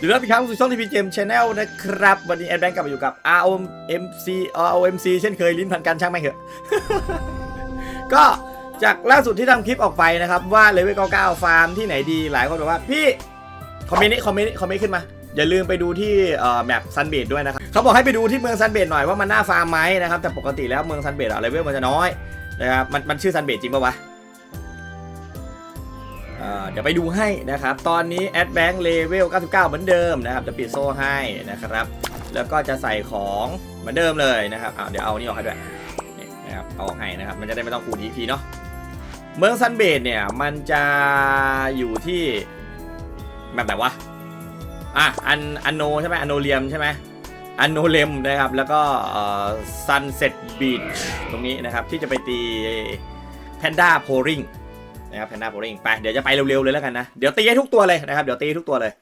ดีรับอีกครั้งสู่ช่องทีวีเจมชาแนลนะครับ วันนี้แอดแบงค์กลับมาอยู่กับ ROMC ROMC เช่นเคยลิ้นพันกันช่างไม่เหอะ ก็จากล่าสุดที่ทำคลิปออกไปนะครับ ว่าเลเวล99ฟาร์มที่ไหนดีหลายคนบอกว่าพี่คอมเมนต์นี้คอมเมนต์นี้คอมเมนต์ขึ้นมา อย่าลืมไปดูที่แมปซันเบดด้วยนะครับเขาบอกให้ไปดูที่เมืองซันเบดหน่อยว่ามันน่าฟาร์มไหมนะครับแต่ปกติแล้วเมืองซันเบดอะเลเวลมันจะน้อยนะครับมันมันชื่อซันเบดจริงปะวะ เดี๋ยวไปดูให้นะครับ ตอนนี้แอดแบงค์เลเวล 99 เหมือนเดิมนะครับ จะปิดโซ่ให้นะครับ แล้วก็จะใส่ของเหมือนเดิมเลยนะครับเดี๋ยวเอานี่ออกให้ด้วยนี่นะครับเอาออกให้นะครับ มันจะได้ไม่ต้องคูณทีเนาะ เมืองซันเบดเนี่ย มันจะอยู่ที่แบบไหนวะ อะ อัน อันโนใช่ไหมอันโนเลียมใช่ไหมอันโนเลมนะครับ แล้วก็ซันเซ็ตบีชตรงนี้นะครับ ที่จะไปตีแพนด้าโพริง นะครับแพนด้าโพลิงไปเดี๋ยวจะไปเร็วๆเลยแล้วกันนะ เดี๋ยวตีให้ทุกตัวเลยนะครับ เดี๋ยวตีทุกตัวเลย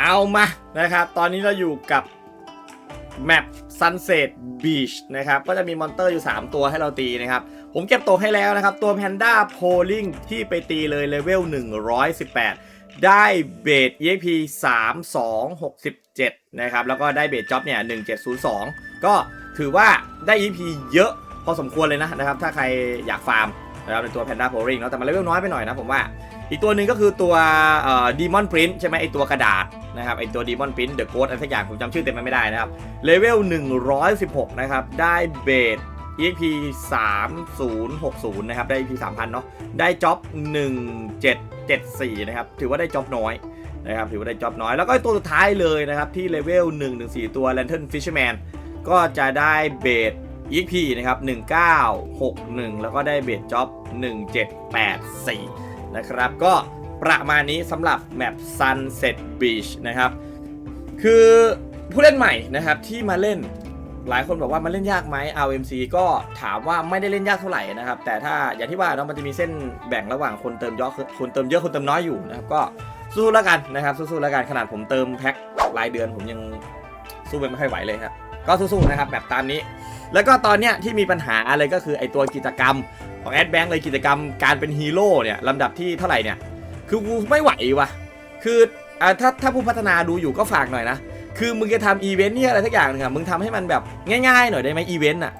เอามานะครับ ตอนนี้เราอยู่กับแมป Sunset Beach นะครับ ก็จะมีมอนเตอร์อยู่ 3 ตัวให้เราตีนะครับ ผมเก็บตัวให้แล้วนะครับ ตัว Panda Polling ที่ไปตีเลยเลเวล 118 ได้เบส EXP 3267 นะครับ แล้วก็ได้เบสจ็อบเนี่ย 1702 ก็ถือว่าได้ EXP เยอะพอสมควรเลยนะนะครับ ถ้าใครอยากฟาร์มนะครับในตัว Panda Polling เนาะแต่มันเลเวลน้อยไปหน่อยนะผมว่า อีกตัวหนึ่งก็คือตัวดีมอนพรินใช่ไหมไอตัวกระดาษนะครับไอตัวดีมอนพรินเดอะโกดอะไรสักอย่างผมจำชื่อเต็มไม่ได้นะครับเลเวล 116 นะครับ ได้เบส EXP 3060 นะครับ ได้ EXP 3000 เนาะได้จ็อบ 1774 นะครับ ถือว่าได้จ็อบน้อยนะครับถือว่าได้จ็อบน้อย แล้วก็ตัวสุดท้ายเลยนะครับ ที่เลเวล114ตัว Lantern Fisherman ก็จะได้เบส EXP นะครับ 1961 แล้วก็ได้เบสจ็อบ 1784 นะครับ ก็ประมาณนี้สำหรับแมป Sunset Beach นะครับ คือผู้เล่นใหม่นะครับที่มาเล่นหลายคนบอกว่ามันเล่นยากไหม RMC ก็ถามว่าไม่ได้เล่นยากเท่าไหร่นะครับ แต่ถ้าอย่างที่ว่าเนาะมันจะมีเส้นแบ่งระหว่างคนเติมเยอะคนเติมเยอะคนเติมน้อยอยู่นะครับก็สู้ๆแล้วกันนะครับ สู้ๆแล้วกันขนาดผมเติมแพ็ครายเดือนผมยังสู้ไปไม่ค่อยไหวเลยครับก็สู้ๆนะครับแบบตามนี้ แล้วก็ตอนเนี้ยที่มีปัญหาอะไรก็คือไอตัวกิจกรรมของแอดแบงค์เลยกิจกรรมการเป็นฮีโร่เนี่ยลำดับที่เท่าไหร่เนี่ย คือกูไม่ไหววะคืออ่าถ้าถ้าผู้พัฒนาดูอยู่ก็ฝากหน่อยนะ คือมึงจะทำอีเวนต์เนี่ยอะไรสักอย่างหนึงอะมึงทำให้มันแบบง่ายๆหน่อยได้ไหมอีเวนต์อะ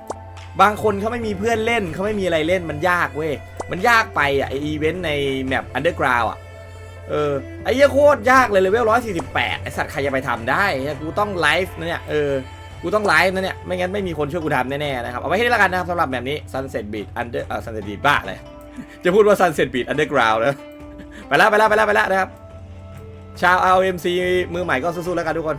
บางคนเขาไม่มีเพื่อนเล่นเขาไม่มีอะไรเล่นมันยากเว้ยมันยากไปอะไออีเวนต์ในแมปอันเดอร์กราวอะเออไอ้เหี้ยโคตรยากเลยเลเวล148ไอสัตว์ใครจะไปทำได้เนี่ยกูต้องไลฟ์นะเนี่ยเออ กูต้องไลฟ์นะเนี่ย ไม่งั้นไม่มีคนช่วยกูทำแน่ๆนะครับ เอาไว้ให้ได้แล้วกันนะครับสำหรับแบบนี้ Sunset Beat Under เอ่อ Sunset Beat บ้าเลย จะพูดว่า Sunset Beat Underground นะไปแล้วไปแล้วไปแล้วไปแล้วนะครับ ชาว RMC มือใหม่ก็สู้ๆแล้วกันทุกคน